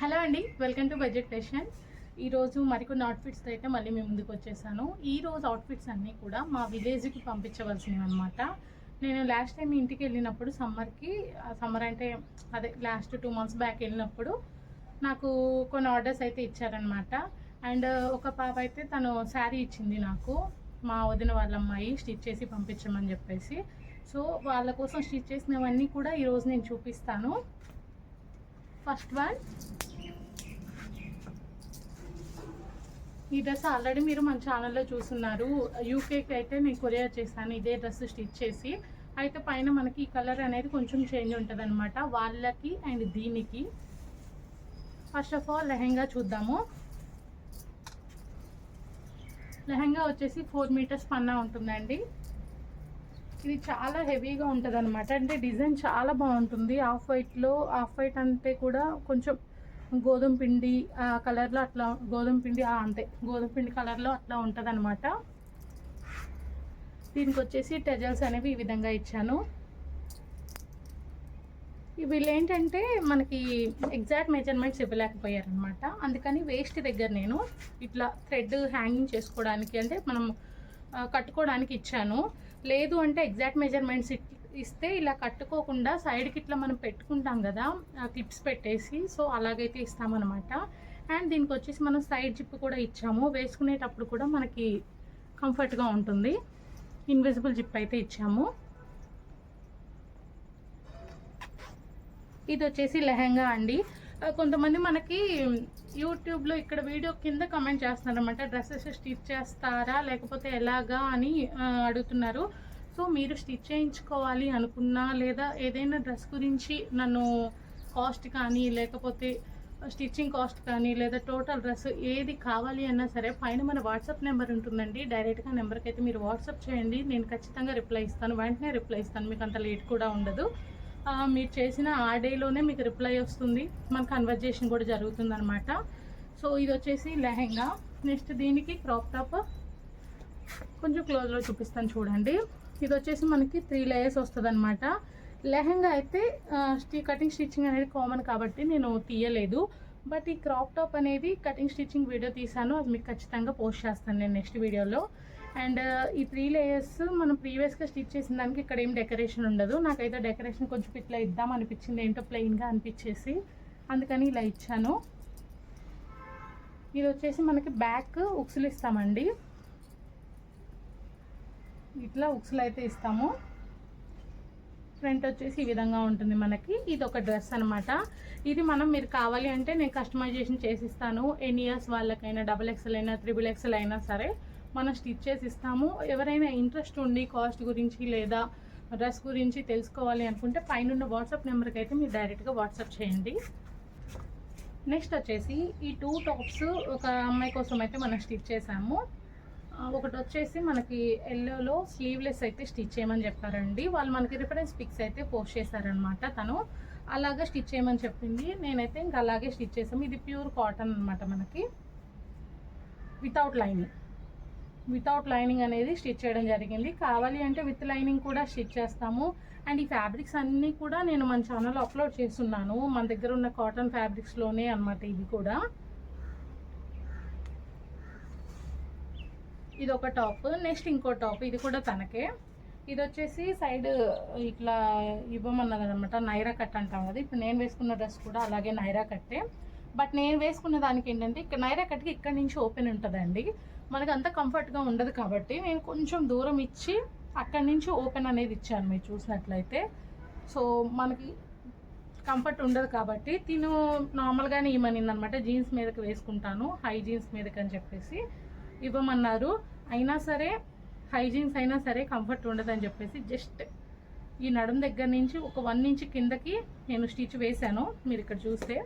Hello అండి welcome to budget fashion. ఈరోజు మరికొన్ని అవుట్ఫిట్స్తో అయితే మళ్ళీ మేము ముందుకు వచ్చేసాను. ఈ రోజు అవుట్ఫిట్స్ అన్నీ కూడా మా విలేజ్కి పంపించవలసినవి అనమాట నేను లాస్ట్ టైం ఇంటికి వెళ్ళినప్పుడు సమ్మర్కి సమ్మర్ అంటే అదే లాస్ట్ టూ మంత్స్ బ్యాక్ వెళ్ళినప్పుడు నాకు కొన్ని ఆర్డర్స్ అయితే ఇచ్చారనమాట అండ్ ఒక పాప అయితే తను శారీ ఇచ్చింది నాకు. మా వదిన వాళ్ళ అమ్మాయి స్టిచ్ చేసి పంపించమని చెప్పేసి. సో వాళ్ళ కోసం స్టిచ్ చేసినవన్నీ కూడా ఈరోజు నేను చూపిస్తాను. First one. ఈ డ్రెస్ ఆల్రెడీ మీరు మన ఛానల్లో చూస్తున్నారు. యూకేకి అయితే నేను కొరియర్ చేశాను ఇదే డ్రెస్ స్టిచ్ చేసి. అయితే పైన మనకి ఈ కలర్ అనేది కొంచెం చేంజ్ ఉంటుంది అనమాట వాళ్ళకి అండ్ దీనికి. ఫస్ట్ ఆఫ్ ఆల్ లెహెంగా చూద్దాము. లెహెంగా వచ్చేసి ఫోర్ మీటర్స్ పన్నా ఉంటుందండి. ఇది చాలా హెవీగా ఉంటుంది అనమాట అంటే డిజైన్ చాలా బాగుంటుంది. ఆఫ్ వైట్లో ఆఫ్ వైట్ అంటే కూడా కొంచెం గోధుమ పిండి ఆ కలర్లో అట్లా గోధుమ పిండి అంతే. గోధుమ పిండి కలర్లో అట్లా ఉంటుంది అనమాట దీనికి వచ్చేసి టెజల్స్ అనేవి ఈ విధంగా ఇచ్చాను. వీళ్ళు ఏంటంటే మనకి ఎగ్జాక్ట్ మెజర్మెంట్స్ ఇవ్వలేకపోయారనమాట అందుకని వేస్ట్ దగ్గర నేను ఇట్లా థ్రెడ్ హ్యాంగింగ్ చేసుకోవడానికి అంటే మనం కట్టుకోవడానికి ఇచ్చాను. లేదు అంటే ఎగ్జాక్ట్ మెజర్మెంట్స్ ఇస్తే ఇలా కట్టుకోకుండా సైడ్కి ఇట్లా మనం పెట్టుకుంటాం కదా క్లిప్స్ పెట్టేసి సో అలాగైతే ఇస్తామన్నమాట. అండ్ దీనికి వచ్చేసి మనం సైడ్ జిప్ కూడా ఇచ్చాము. వేసుకునేటప్పుడు కూడా మనకి కంఫర్ట్గా ఉంటుంది. ఇన్విజిబుల్ జిప్ అయితే ఇచ్చాము. ఇది వచ్చేసి లెహంగా అండి. కొంతమంది మనకి యూట్యూబ్లో ఇక్కడ వీడియో కింద కమెంట్ చేస్తున్నారనమాట డ్రెస్సెస్ స్టిచ్ చేస్తారా? లేకపోతే ఎలాగా? అని అడుగుతున్నారు. సో మీరు స్టిచ్ చేయించుకోవాలి అనుకున్నా లేదా ఏదైనా డ్రెస్ గురించి నన్ను కాస్ట్ కానీ లేకపోతే స్టిచ్చింగ్ కాస్ట్ కానీ లేదా టోటల్ డ్రెస్ ఏది కావాలి అన్నా సరే పైన మన వాట్సాప్ నెంబర్ ఉంటుందండి. డైరెక్ట్గా నెంబర్కి అయితే మీరు వాట్సాప్ చేయండి. నేను ఖచ్చితంగా రిప్లై ఇస్తాను. వెంటనే రిప్లై ఇస్తాను. మీకు అంత లేట్ కూడా ఉండదు. మీరు చేసిన ఆ డేలోనే మీకు రిప్లై వస్తుంది. మన కన్వర్జేషన్ కూడా జరుగుతుంది అనమాట సో ఇది వచ్చేసి లెహెంగా. నెక్స్ట్ దీనికి క్రాప్ టాప్ కొంచెం క్లోజ్లో చూపిస్తాను చూడండి. ఇది వచ్చేసి మనకి త్రీ లేయర్స్ వస్తుంది అనమాట లెహెంగా అయితే స్టీ కటింగ్ స్టిచ్చింగ్ అనేది కామన్ కాబట్టి నేను తీయలేదు. బట్ ఈ క్రాప్ టాప్ అనేది కటింగ్ స్టిచ్చింగ్ వీడియో తీసాను. అది మీకు ఖచ్చితంగా పోస్ట్ చేస్తాను నేను నెక్స్ట్ వీడియోలో అండ్ ఈ త్రీ లేయర్స్ మనం ప్రీవియస్గా స్టిచ్ చేసిన దానికి ఇక్కడ ఏం డెకరేషన్ ఉండదు. నాకైతే డెకరేషన్ కొంచెం ఇట్లా ఇద్దాం అనిపించింది. ఏంటో ప్లెయిన్గా అనిపించేసి అందుకని ఇలా ఇచ్చాను. ఇది వచ్చేసి మనకి బ్యాక్ ఉక్సులు ఇస్తామండి. ఇట్లా ఉక్సులు అయితే ఇస్తాము. ఫ్రంట్ వచ్చేసి ఈ విధంగా ఉంటుంది మనకి. ఇది ఒక డ్రెస్ అనమాట ఇది మనం మీరు కావాలి అంటే నేను కస్టమైజేషన్ చేసిస్తాను. ఎన్ ఇయర్స్ వాళ్ళకైనా డబుల్ ఎక్స్ఎల్ అయినా త్రిబుల్ ఎక్స్ఎల్ అయినా సరే. మనం స్టిచ్ చేసి ఇస్తాము. ఎవరైనా ఇంట్రెస్ట్ ఉండి కాస్ట్ గురించి లేదా డ్రెస్ గురించి తెలుసుకోవాలి అనుకుంటే పైన వాట్సాప్ నెంబర్కి అయితే మీరు డైరెక్ట్గా వాట్సాప్ చేయండి. నెక్స్ట్ వచ్చేసి ఈ టూ టాప్స్ ఒక అమ్మాయి కోసం అయితే మనం స్టిచ్ చేసాము ఒకటి వచ్చేసి మనకి ఎల్లోలో స్లీవ్లెస్ అయితే స్టిచ్ చేయమని చెప్పారండి. వాళ్ళు మనకి రిఫరెన్స్ పిక్స్ అయితే పోస్ట్ చేశారనమాట తను. అలాగా స్టిచ్ చేయమని చెప్పింది. నేనైతే ఇంకా అలాగే స్టిచ్ చేసాము ఇది ప్యూర్ కాటన్ అనమాట మనకి. Without lining. వితౌట్ లైనింగ్ అనేది స్టిచ్ చేయడం జరిగింది. కావాలి అంటే విత్ లైనింగ్ కూడా స్టిచ్ చేస్తాము. అండ్ ఈ ఫ్యాబ్రిక్స్ అన్నీ కూడా నేను మన ఛానల్లో అప్లోడ్ చేస్తున్నాను. మన దగ్గర ఉన్న కాటన్ ఫ్యాబ్రిక్స్లోనే అనమాట ఇది కూడా. ఇది ఒక టాప్ నెక్స్ట్ ఇంకో టాప్ ఇది కూడా తనకే. ఇది వచ్చేసి సైడ్ ఇట్లా ఇవ్వమన్నది అనమాట నైరా కట్ అంటాం కదా. ఇప్పుడు నేను వేసుకున్న డ్రెస్ కూడా అలాగే నైరా కట్టే. బట్ నేను వేసుకున్న దానికి ఏంటంటే ఇక్కడ నైరా కట్కి ఇక్కడ నుంచి ఓపెన్ ఉంటుందండి. మనకు అంత కంఫర్ట్గా ఉండదు కాబట్టి నేను కొంచెం దూరం ఇచ్చి అక్కడి నుంచి ఓపెన్ అనేది ఇచ్చాను మీరు చూసినట్లయితే. సో మనకి కంఫర్ట్ ఉండదు కాబట్టి తిను నార్మల్గానే ఇవ్వనిందనమాట జీన్స్ మీదకి వేసుకుంటాను హై జీన్స్ మీదకి అని చెప్పేసి ఇవ్వమన్నారు. అయినా సరే హై జీన్స్ అయినా సరే కంఫర్ట్ ఉండదు అని చెప్పేసి జస్ట్ ఈ నడుం దగ్గర నుంచి ఒక వన్ ఇంచ్ కిందకి నేను స్టిచ్ వేశాను మీరు ఇక్కడ చూస్తే.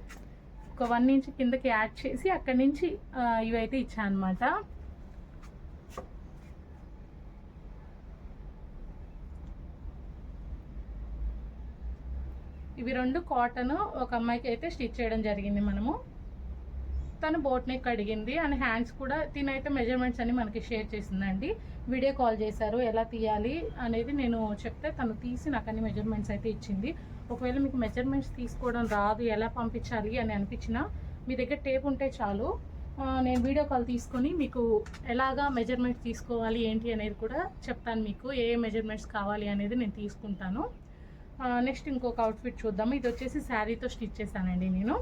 ఒక వన్ ఇంచ్ కిందకి యాడ్ చేసి అక్కడి నుంచి ఇవైతే ఇచ్చాను అనమాట ఇవి రెండు కాటన్ ఒక అమ్మాయికి అయితే స్టిచ్ చేయడం జరిగింది మనము. తను బోట్ నెక్ అడిగింది అండ్ హ్యాండ్స్ కూడా తినైతే మెజర్మెంట్స్ అన్ని మనకి షేర్ చేసిందండి. వీడియో కాల్ చేశారు ఎలా తీయాలి అనేది నేను చెప్తే తను తీసి నాకు అన్ని మెజర్మెంట్స్ అయితే ఇచ్చింది. ఒకవేళ మీకు మెజర్మెంట్స్ తీసుకోవడం రాదు ఎలా పంపించాలి అని అనిపించినా మీ దగ్గర టేప్ ఉంటే చాలు. నేను వీడియో కాల్ తీసుకొని మీకు ఎలాగా మెజర్మెంట్స్ తీసుకోవాలి ఏంటి అనేది కూడా చెప్తాను మీకు ఏ మెజర్మెంట్స్ కావాలి అనేది నేను తీసుకుంటాను. నెక్స్ట్ ఇంకొక అవుట్ఫిట్ చూద్దాము ఇది వచ్చేసి శారీతో స్టిచ్ చేశానండి నేను.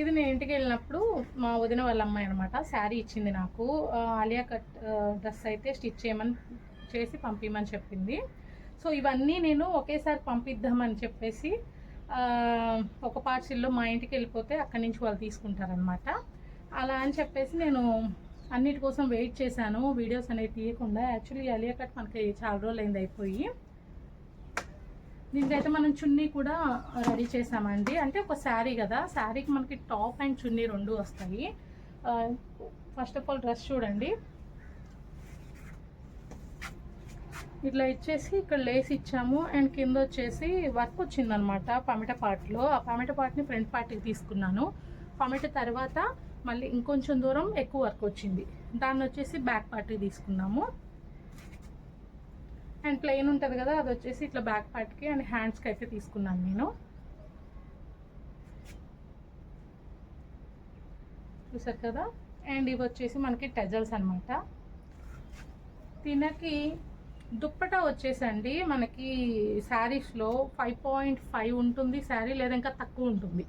ఇది నేను ఇంటికి వెళ్ళినప్పుడు మా వదిన వాళ్ళ అమ్మాయి అనమాట శారీ ఇచ్చింది నాకు. ఆలియా కట్ డ్రెస్ అయితే స్టిచ్ చేయమని చేసి పంపించమని చెప్పింది. సో ఇవన్నీ నేను ఒకేసారి పంపిద్దామని చెప్పేసి ఒక పార్సిల్లో మా ఇంటికి వెళ్ళిపోతే అక్కడి నుంచి వాళ్ళు తీసుకుంటారనమాట అలా అని చెప్పేసి నేను అన్నిటి కోసం వెయిట్ చేశాను. వీడియోస్ అనేవి తీయకుండా. యాక్చువల్లీ అలియా కట్ మనకి చాలా రోజులు అయింది అయిపోయి. దీనికైతే మనం చున్నీ కూడా రెడీ చేసామండి అంటే ఒక శారీ కదా. శారీకి మనకి టాప్ అండ్ చున్నీ రెండు వస్తాయి. ఫస్ట్ ఆఫ్ ఆల్ డ్రెస్ చూడండి. ఇట్లా ఇచ్చేసి ఇక్కడ లేస్ ఇచ్చాము. అండ్ కింద వచ్చేసి వర్క్ వచ్చిందనమాట. పమిట పార్ట్లో ఆ పమిట పార్ట్ని ఫ్రంట్ పార్ట్కి తీసుకున్నాను. పమిట తర్వాత మళ్ళీ ఇంకొంచెం దూరం ఎక్కువ వర్క్ వచ్చింది. దాన్ని వచ్చేసి బ్యాక్ పార్టీ తీసుకున్నాము. అండ్ ప్లెయిన్ ఉంటుంది కదా అది వచ్చేసి ఇట్లా బ్యాక్ పార్ట్కి అండ్ హ్యాండ్స్కి అయితే తీసుకున్నాను నేను. చూసారు కదా? అండ్ ఇవి వచ్చేసి మనకి టెజల్స్ అనమాట తినకి దుప్పటా వచ్చేసండి. మనకి శారీస్లో ఫైవ్ పాయింట్ ఫైవ్ ఉంటుంది శారీ లేదా ఇంకా తక్కువ ఉంటుంది.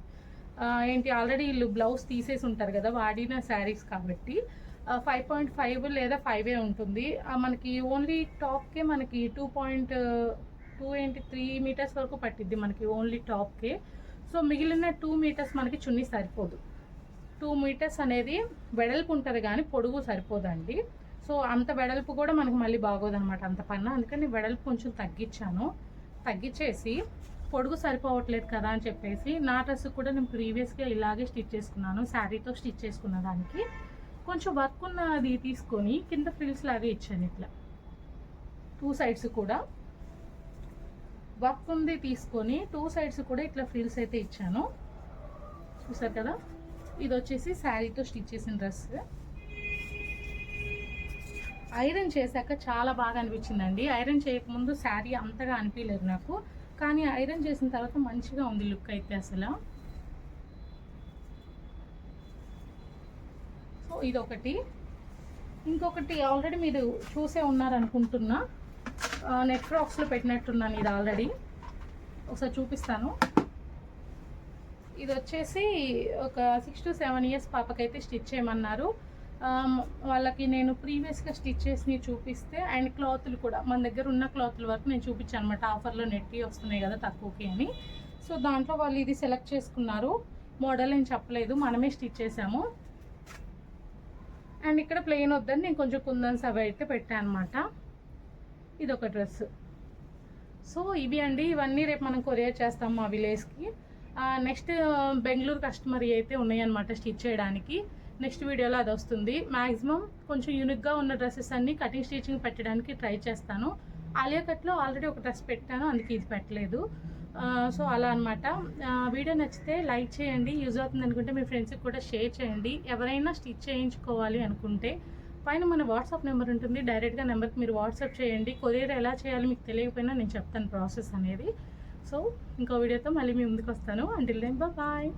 ఏంటి ఆల్రెడీ వీళ్ళు బ్లౌజ్ తీసేసి ఉంటారు కదా వాడిన శారీస్ కాబట్టి. ఫైవ్ పాయింట్ ఫైవ్ లేదా ఫైవే ఉంటుంది. మనకి ఓన్లీ టాప్కే మనకి టూ పాయింట్ టూ ఏంటి త్రీ మీటర్స్ వరకు పట్టిద్ది మనకి ఓన్లీ టాప్కే సో మిగిలిన టూ మీటర్స్ మనకి చున్నీ సరిపోదు. టూ మీటర్స్ అనేది వెడల్పు ఉంటుంది కానీ పొడుగు సరిపోదండి. సో అంత వెడల్పు కూడా మనకి మళ్ళీ బాగోదనమాట అంత పన్న. అందుకని వెడల్పు కొంచెం తగ్గించాను. తగ్గించేసి పొడుగు సరిపోవట్లేదు కదా అని చెప్పేసి నా డ్రెస్ కూడా నేను ప్రీవియస్గా ఇలాగే స్టిచ్ చేసుకున్నాను శారీతో స్టిచ్ చేసుకున్న దానికి. కొంచెం వర్క్ ఉన్నది తీసుకొని కింద ఫ్రిల్స్ లాగే ఇచ్చాను ఇట్లా. టూ సైడ్స్ కూడా. వర్క్ ఉంది తీసుకొని టూ సైడ్స్ కూడా ఇట్లా ఫ్రిల్స్ అయితే ఇచ్చాను. చూసారు కదా? ఇది వచ్చేసి శారీతో స్టిచ్ చేసిన డ్రెస్. ఐరన్ చేశాక చాలా బాగా అనిపించిందండి. ఐరన్ చేయకముందు శారీ అంతగా అనిపించలేదు నాకు. కానీ ఐరన్ చేసిన తర్వాత మంచిగా ఉంది లుక్ అయితే అసలు. సో ఇదొకటి. ఇంకొకటి ఆల్రెడీ మీరు చూసే ఉన్నారనుకుంటున్నా. నెట్ ఫ్రాక్స్లో పెట్టినట్టున్నాను ఇది ఆల్రెడీ. ఒకసారి చూపిస్తాను. ఇది వచ్చేసి ఒక సిక్స్ టు సెవెన్ ఇయర్స్ పాపకైతే స్టిచ్ చేయమన్నారు. వాళ్ళకి నేను ప్రీవియస్గా స్టిచ్ చేసి చూపిస్తే అండ్ క్లాతులు కూడా మన దగ్గర ఉన్న క్లాతుల వరకు నేను చూపించాను అనమాట ఆఫర్లో నెట్టి వస్తున్నాయి కదా తక్కువకి అని. సో దాంట్లో వాళ్ళు ఇది సెలెక్ట్ చేసుకున్నారు. మోడల్ అని చెప్పలేదు మనమే స్టిచ్ చేసాము. అండ్ ఇక్కడ ప్లెయిన్ వద్దని నేను కొంచెం కుందన్స్ అవి అయితే పెట్టాను అనమాట ఇది ఒక డ్రెస్ సో ఇవి అండి. ఇవన్నీ రేపు మనం కొరియర్ చేస్తాము మా విలేజ్కి నెక్స్ట్ బెంగళూరు కస్టమర్ అయితే ఉన్నాయన్నమాట స్టిచ్ చేయడానికి. నెక్స్ట్ వీడియోలో అది వస్తుంది. మ్యాక్సిమం కొంచెం యూనిక్గా ఉన్న డ్రెస్సెస్ అన్ని కటింగ్ స్టిచ్చింగ్ పెట్టడానికి ట్రై చేస్తాను. ఆలియా కట్లో ఆల్రెడీ ఒక డ్రెస్ పెట్టాను అందుకే ఇది పెట్టలేదు. సో అలా అనమాట వీడియో నచ్చితే లైక్ చేయండి. యూజ్ అవుతుంది అనుకుంటే మీ ఫ్రెండ్స్కి కూడా షేర్ చేయండి. ఎవరైనా స్టిచ్ చేయించుకోవాలి అనుకుంటే పైన మన వాట్సాప్ నెంబర్ ఉంటుంది. డైరెక్ట్గా నెంబర్కి మీరు వాట్సాప్ చేయండి. కొరియర్ ఎలా చేయాలో మీకు తెలియకపోయినా నేను చెప్తాను ప్రాసెస్ అనేది. సో ఇంకో వీడియోతో మళ్ళీ మీ ముందుకు వస్తాను. Until then bye